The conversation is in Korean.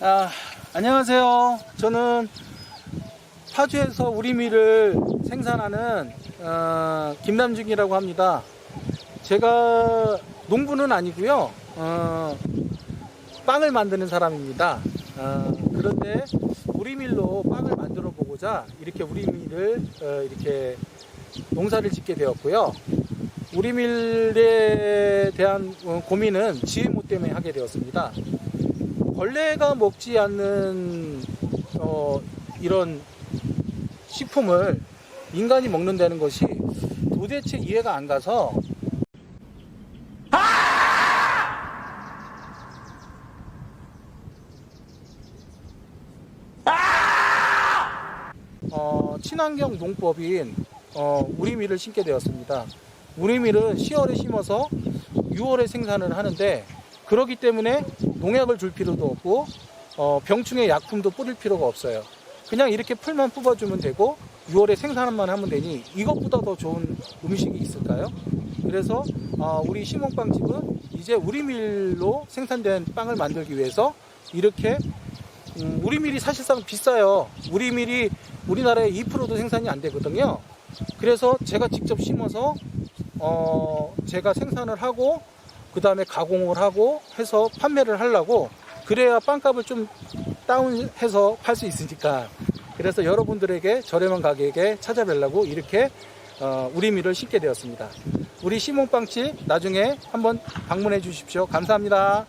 아, 안녕하세요. 저는 파주에서 우리밀을 생산하는 어, 김남중이라고 합니다. 제가 농부는 아니고요. 어, 빵을 만드는 사람입니다. 어, 그런데 우리밀로 빵을 만들어 보고자 이렇게 우리밀을 어, 이렇게 농사를 짓게 되었고요. 우리밀에 대한 어, 고민은 GMO 때문에 하게 되었습니다. 벌레가 먹지 않는 어, 이런 식품을 인간이 먹는다는 것이 도대체 이해가 안 가서 어, 친환경 농법인 어, 우리밀을 심게 되었습니다. 우리밀은 10월에 심어서 6월에 생산을 하는데 그렇기 때문에 농약을 줄 필요도 없고 어, 병충해 약품도 뿌릴 필요가 없어요. 그냥 이렇게 풀만 뽑아주면 되고 6월에 생산만 하면 되니 이것보다 더 좋은 음식이 있을까요? 그래서 어, 우리 시몬빵집은 이제 우리 밀로 생산된 빵을 만들기 위해서 이렇게 음, 우리 밀이 사실상 비싸요. 우리 밀이 우리나라에 2%도 생산이 안 되거든요. 그래서 제가 직접 심어서 어, 제가 생산을 하고 그 다음에 가공을 하고 해서 판매를 하려고 그래야 빵값을 좀 다운해서 팔 수 있으니까 그래서 여러분들에게 저렴한 가격에 찾아뵈려고 이렇게 어, 우리 밀을 심게 되었습니다. 우리 시몬빵집 나중에 한번 방문해 주십시오. 감사합니다.